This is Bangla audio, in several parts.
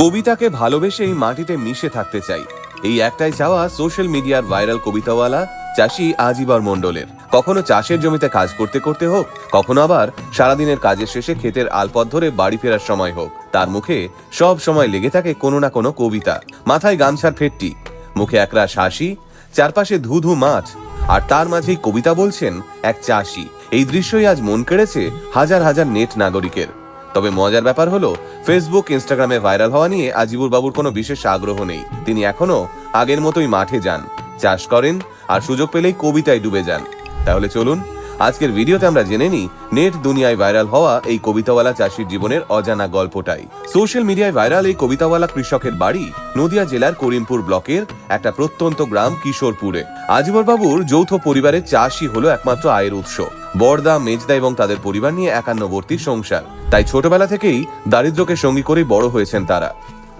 কবিতাকে ভালোবেসে এই মাটিতে মিশে থাকতে চাই। এই একটাই চাওয়া সোশ্যাল মিডিয়ার ভাইরাল কবিতাওয়ালা চাষি আজিবর মণ্ডলের। কখনো চাষের জমিতে কাজ করতে করতে হোক, কখনো আবার সারাদিনের কাজের শেষে ক্ষেতের আলপথ ধরে বাড়ি ফেরার সময় হোক। তার মুখে সব সময় লেগে থাকে কোনো না কোনো কবিতা। মাথায় গামছার ফেটটি, মুখে একরা হাসি চারপাশে ধু ধু মাছ, আর তার মাঝেই কবিতা বলছেন এক চাষি। এই দৃশ্যই আজ মন কেড়েছে হাজার হাজার নেট নাগরিকের। তবে মজার ব্যাপার হলো ফেসবুক ইনস্টাগ্রামে ভাইরাল হওয়া নিয়ে আজিবুর বাবুর কোনো বিশেষ আগ্রহ নেই। তিনি এখনও আগের মতোই মাঠে যান। চাষ করেন আর সুযোগ পেলেই কবিতায় ডুবে যান। তাহলে চলুন, আজকের ভিডিওতে আমরা জেনে নিই নেট দুনিয়ায় ভাইরাল হওয়া এই কবিতাওয়ালা চাষির জীবনের অজানা গল্পটাই। সোশ্যাল মিডিয়ায় ভাইরাল এই কবিতাওয়ালা কৃষকের বাড়ি, নদিয়া জেলার করিমপুর ব্লকের একটা প্রত্যন্ত গ্রাম কিশোরপুরে। আজিবর বাবুর যৌথ পরিবারের চাষই হলো একমাত্র আয়ের উৎস। বর্দা মেজদা এবং তাদের পরিবার নিয়ে একান্নবর্তী সংসার। তাই ছোটবেলা থেকেই দারিদ্র্যকে সঙ্গী করে বড় হয়েছেন তারা।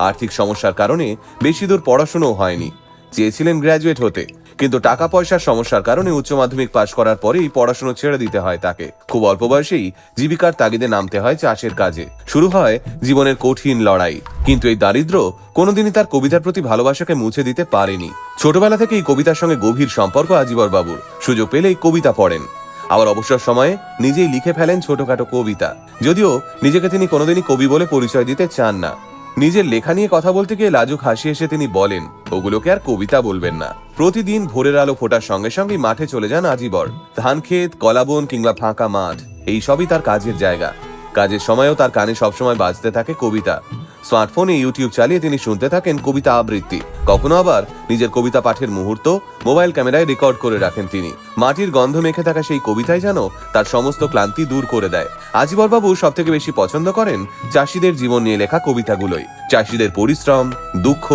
আর্থিক সমস্যার কারণে বেশি দূর পড়াশোনাও হয়নি। চেয়েছিলেন গ্র্যাজুয়েট হতে, কিন্তু টাকা পয়সার সমস্যার কারণে উচ্চ মাধ্যমিক পাশ করার পরেই পড়াশোনা ছেড়ে দিতে হয় তাকে। খুব অল্প বয়সেই জীবিকার তাগিদে নামতে হয় চাষের কাজে। শুরু হয় জীবনের কঠিন লড়াই, কিন্তু এই দারিদ্র কোনোদিনই তার কবিতার প্রতি ভালোবাসাকে মুছে দিতে পারেনি। ছোটবেলা থেকেই কবিতার সঙ্গে গভীর সম্পর্ক আজিবর বাবুর। সুযোগ পেলেই কবিতা পড়েন। আবার অবসর সময়ে নিজেই লিখে ফেলেন ছোটখাটো কবিতা। যদিও নিজেকে তিনি কোনোদিনই কবি বলে পরিচয় দিতে চান না। নিজের লেখা নিয়ে কথা বলতে গিয়ে লাজুক হাসি এসে তিনি বলেন, ওগুলোকে আর কবিতা বলবেন না। প্রতিদিন ভোরের আলো ফোটার সঙ্গে সঙ্গে মাঠে চলে যান আজিবর ধান ক্ষেত, কলাবন কিংবা ফাঁকা মাঠ, এই সবই তার কাজের জায়গা। কাজের সময়ও তার কানে সবসময় বাজতে থাকে কবিতা। স্মার্টফোনে ইউটিউব চালিয়ে তিনি শুনতে থাকেন কবিতা আবৃত্তি। কখনো আবার নিজের কবিতা পাঠের মুহূর্ত মোবাইল ক্যামেরায় রেকর্ড করে রাখেন তিনি। মাটির গন্ধ মেখে থাকা সেই কবিতায় যেন তার সমস্ত ক্লান্তি দূর করে দেয়। আজিবর বাবু সব থেকে বেশি পছন্দ করেন চাষিদের জীবন নিয়ে লেখা কবিতাগুলোই। চাষিদের পরিশ্রম, দুঃখ,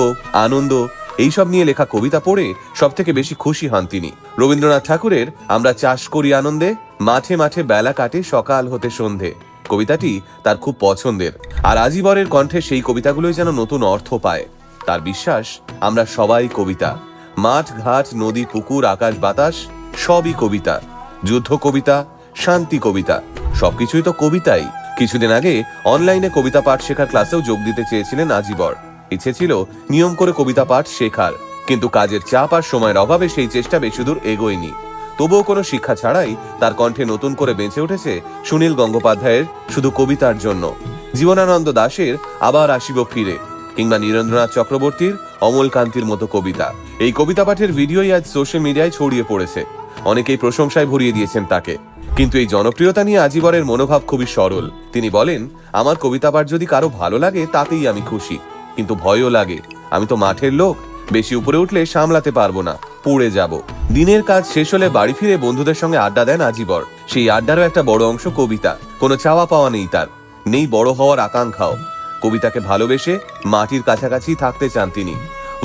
আনন্দ, এইসব নিয়ে লেখা কবিতা পড়ে সব থেকে বেশি খুশি হন তিনি। রবীন্দ্রনাথ ঠাকুরের আমরা চাষ করি আনন্দে, মাঠে মাঠে বেলা কাটে সকাল হতে সন্ধে। কবিতাটি তার খুব পছন্দের। আর আজিবরের কণ্ঠে সেই কবিতাগুলোই যেন নতুন অর্থ পায়। তার বিশ্বাস, আমরা সবাই কবিতা। মাঠ, ঘাট, নদী, পুকুর, আকাশ, বাতাস, সবই কবিতা। যুদ্ধ কবিতা, শান্তি কবিতা, সবকিছুই তো কবিতাই। কিছুদিন আগে অনলাইনে কবিতা পাঠ শেখার ক্লাসেও যোগ দিতে চেয়েছিলেন আজিবর। ইচ্ছে ছিল নিয়ম করে কবিতা পাঠ শেখার। কিন্তু কাজের চাপ আর সময়ের অভাবে সেই চেষ্টা বেশি দূর এগোয়নি। তবুও কোনো শিক্ষা ছাড়াই তার কণ্ঠে নতুন করে বেঁচে উঠেছে সুনীল গঙ্গোপাধ্যায়ের শুধু কবিতার জন্য। জীবনানন্দ দাশের আবার আসিব ফিরে, কিংবা নীরেন্দ্রনাথ চক্রবর্তীর অমল কান্তির মতো কবিতা। এই কবিতা পাঠের ভিডিওই আজ সোশ্যাল মিডিয়ায় ছড়িয়ে পড়েছে। অনেকেই প্রশংসায় ভরিয়ে দিয়েছেন তাকে। কিন্তু এই জনপ্রিয়তা নিয়ে আজিবরের মনোভাব খুবই সরল। তিনি বলেন, আমার কবিতা পাঠ যদি কারও ভালো লাগে, তাতেই আমি খুশি। কিন্তু ভয়ও লাগে। আমি তো মাঠের লোক। বেশি উপরে উঠলে সামলাতে পারব না। পড়ে যাব। দিনের কাজ শেষ হলে বাড়ি ফিরে বন্ধুদের সঙ্গে আড্ডা দেন আজীবর। সেই আড্ডারও একটা বড় অংশ কবিতা, কোনো চাওয়া পাওয়া নেই তার। নেই বড় হওয়ার আকাঙ্ক্ষাও। কবিতাকে ভালোবেসে মাটির কাছাকাছি থাকতে চান তিনি।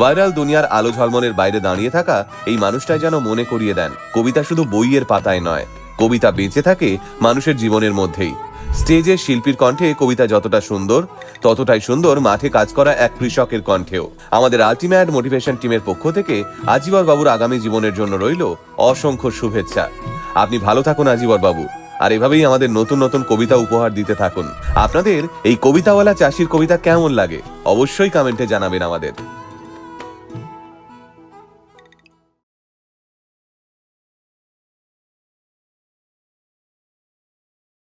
ভাইরাল দুনিয়ার আলো ঝলমলের বাইরে দাঁড়িয়ে থাকা এই মানুষটাই যেন মনে করিয়ে দেন, কবিতা শুধু বইয়ের পাতায় নয়। কবিতা বেঁচে থাকে মানুষের জীবনের মধ্যেই। স্টেজে শিল্পীর কণ্ঠে কবিতা যতটা সুন্দর, ততটাই সুন্দর মাঠে কাজ করা এক কৃষকের কণ্ঠেও। আমাদের আলটিমেট মোটিভেশন টিমের পক্ষ থেকে আজিবর বাবুর আগামী জীবনের জন্য রইল অসংখ্য শুভেচ্ছা। আপনি ভালো থাকুন আজিবর বাবু, আর এভাবেই আমাদের নতুন নতুন কবিতা উপহার দিতে থাকুন। আপনাদের এই কবিতাওয়ালা চাষির কবিতা কেমন লাগে, অবশ্যই কমেন্টে জানাবেন আমাদের।